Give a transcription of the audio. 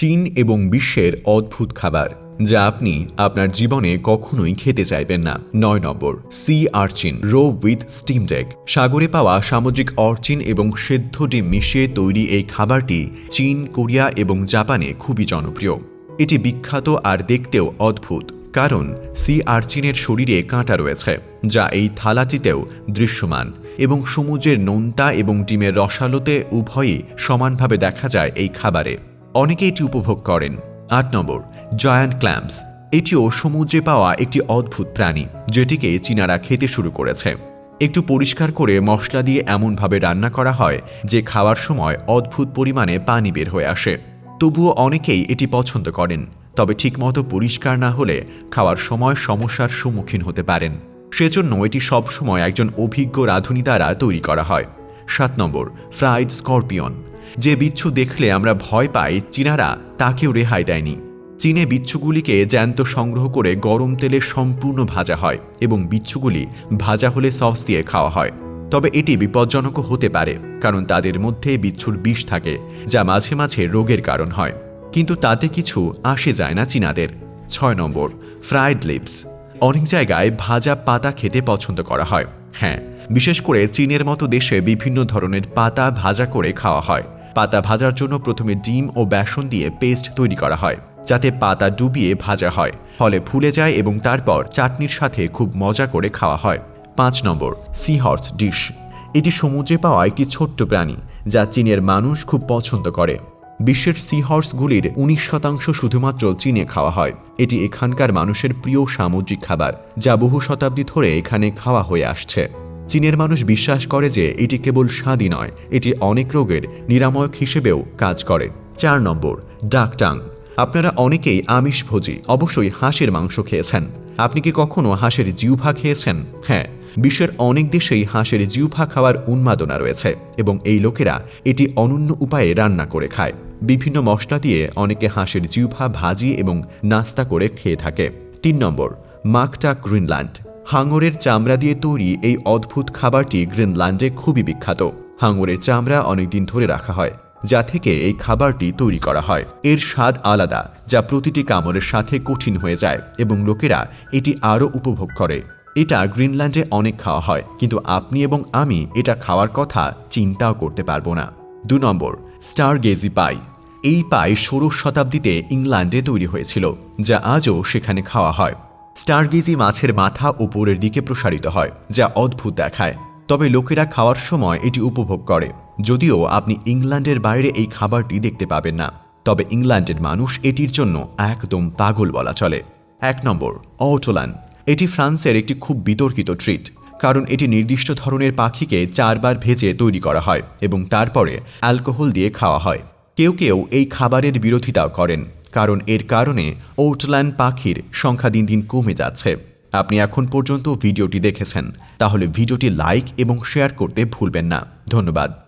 চীন এবং বিশ্বের অদ্ভুত খাবার, যা আপনি আপনার জীবনে কখনোই খেতে চাইবেন না। নয় নম্বর, sea urchin roe with steam deck. সাগরে পাওয়া সামুদ্রিক অর্চিন এবং সেদ্ধ ডিম মিশিয়ে তৈরি এই খাবারটি চীন, কোরিয়া এবং জাপানে খুবই জনপ্রিয়। এটি বিখ্যাত আর দেখতেও অদ্ভুত, কারণ সি আর্চিনের শরীরে কাঁটা রয়েছে, যা এই থালাটিতেও দৃশ্যমান এবং সমুদ্রের নোনতা এবং ডিমের রসালোতে উভয়ই সমানভাবে দেখা যায় এই খাবারে। অনেকে এটি উপভোগ করেন। আট নম্বর জায়ান্ট ক্ল্যাম্পস এটিও সমুদ্রে পাওয়া একটি অদ্ভুত প্রাণী, যেটিকে চীনারা খেতে শুরু করেছে। একটু পরিষ্কার করে মশলা দিয়ে এমনভাবে রান্না করা হয়, যে খাওয়ার সময় অদ্ভুত পরিমাণে পানি বের হয়ে আসে। তবুও অনেকেই এটি পছন্দ করেন, তবে ঠিকমতো পরিষ্কার না হলে খাওয়ার সময় সমস্যার সম্মুখীন হতে পারেন। সেজন্য এটি সবসময় একজন অভিজ্ঞ রাঁধুনি দ্বারা তৈরি করা হয়। সাত নম্বর ফ্রাইড স্করপিয়ন যে বিচ্ছু দেখলে আমরা ভয় পাই, চীনারা তাকেও রেহাই দেয়নি। চীনে বিচ্ছুগুলিকে জ্যান্ত সংগ্রহ করে গরম তেলে সম্পূর্ণ ভাজা হয় এবং বিচ্ছুগুলি ভাজা হলে সস দিয়ে খাওয়া হয়। তবে এটি বিপজ্জনকও হতে পারে, কারণ তাদের মধ্যে বিচ্ছুর বিষ থাকে, যা মাঝে মাঝে রোগের কারণ হয়। কিন্তু তাতে কিছু আসে যায় না চীনাদের। ছয় নম্বর ফ্রাইড লিপস অনেক জায়গায় ভাজা পাতা খেতে পছন্দ করা হয়। হ্যাঁ বিশেষ করে চীনের মতো দেশে বিভিন্ন ধরনের পাতা ভাজা করে খাওয়া হয়। পাতা ভাজার জন্য প্রথমে ডিম ও বেসন দিয়ে পেস্ট তৈরি করা হয়, যাতে পাতা ডুবিয়ে ভাজা হয়। ফলে ফুলে যায় এবং তারপর চাটনির সাথে খুব মজা করে খাওয়া হয়। পাঁচ নম্বর সিহর্স ডিশ এটি সমুদ্রে পাওয়া একটি ছোট্ট প্রাণী, যা চীনের মানুষ খুব পছন্দ করে। বিশ্বের সিহর্সগুলির উনিশ শতাংশ শুধুমাত্র চীনে খাওয়া হয়। এটি এখানকার মানুষের প্রিয় সামুদ্রিক খাবার, যা বহু শতাব্দী ধরে এখানে খাওয়া হয়ে আসছে। চীনের মানুষ বিশ্বাস করে যে এটি কেবল স্বাদই নয়, এটি অনেক রোগের নিরাময়ক হিসেবেও কাজ করে। চার নম্বর ডাকটাং আপনারা অনেকেই আমিষভোজী অবশ্যই হাঁসের মাংস খেয়েছেন। আপনি কি কখনো হাঁসের জিউভা খেয়েছেন? হ্যাঁ বিশ্বের অনেক দেশেই হাঁসের জিউভা খাওয়ার উন্মাদনা রয়েছে এবং এই লোকেরা এটি অনন্য উপায়ে রান্না করে খায়। বিভিন্ন মশলা দিয়ে অনেকে হাঁসের জিউভা ভাজি এবং নাস্তা করে খেয়ে থাকে। তিন নম্বর, মাকটা গ্রিনল্যান্ড। হাঙরের চামড়া দিয়ে তৈরি এই অদ্ভুত খাবারটি গ্রিনল্যান্ডে খুবই বিখ্যাত। হাঙরের চামড়া অনেকদিন ধরে রাখা হয়, যা থেকে এই খাবারটি তৈরি করা হয়। এর স্বাদ আলাদা, যা প্রতিটি কামড়ের সাথে কঠিন হয়ে যায় এবং লোকেরা এটি আরও উপভোগ করে। এটা গ্রিনল্যান্ডে অনেক খাওয়া হয়, কিন্তু আপনি এবং আমি এটা খাওয়ার কথা চিন্তাও করতে পারব না। দু নম্বর স্টার গেজি পাই। এই পাই ষোড়শ শতাব্দীতে ইংল্যান্ডে তৈরি হয়েছিল, যা আজও সেখানে খাওয়া হয়। স্টারগিজি মাছের মাথা উপরের দিকে প্রসারিত হয়, যা অদ্ভুত দেখায়। তবে লোকেরা খাওয়ার সময় এটি উপভোগ করে। যদিও আপনি ইংল্যান্ডের বাইরে এই খাবারটি দেখতে পাবেন না। তবে ইংল্যান্ডের মানুষ এটির জন্য একদম পাগল বলা চলে। এক নম্বর, অটোলান। এটি ফ্রান্সের একটি খুব বিতর্কিত ট্রিট, কারণ এটি নির্দিষ্ট ধরনের পাখিকে চারবার ভেজে তৈরি করা হয় এবং তারপরে অ্যালকোহল দিয়ে খাওয়া হয়। কেউ কেউ এই খাবারের বিরোধিতাও করেন। কারণ এর কারণে ওটল্যান্ড পাখির সংখ্যা দিন দিন কমে যাচ্ছে। আপনি এখন পর্যন্ত ভিডিওটি দেখেছেন, তাহলে ভিডিওটি লাইক এবং শেয়ার করতে ভুলবেন না। ধন্যবাদ।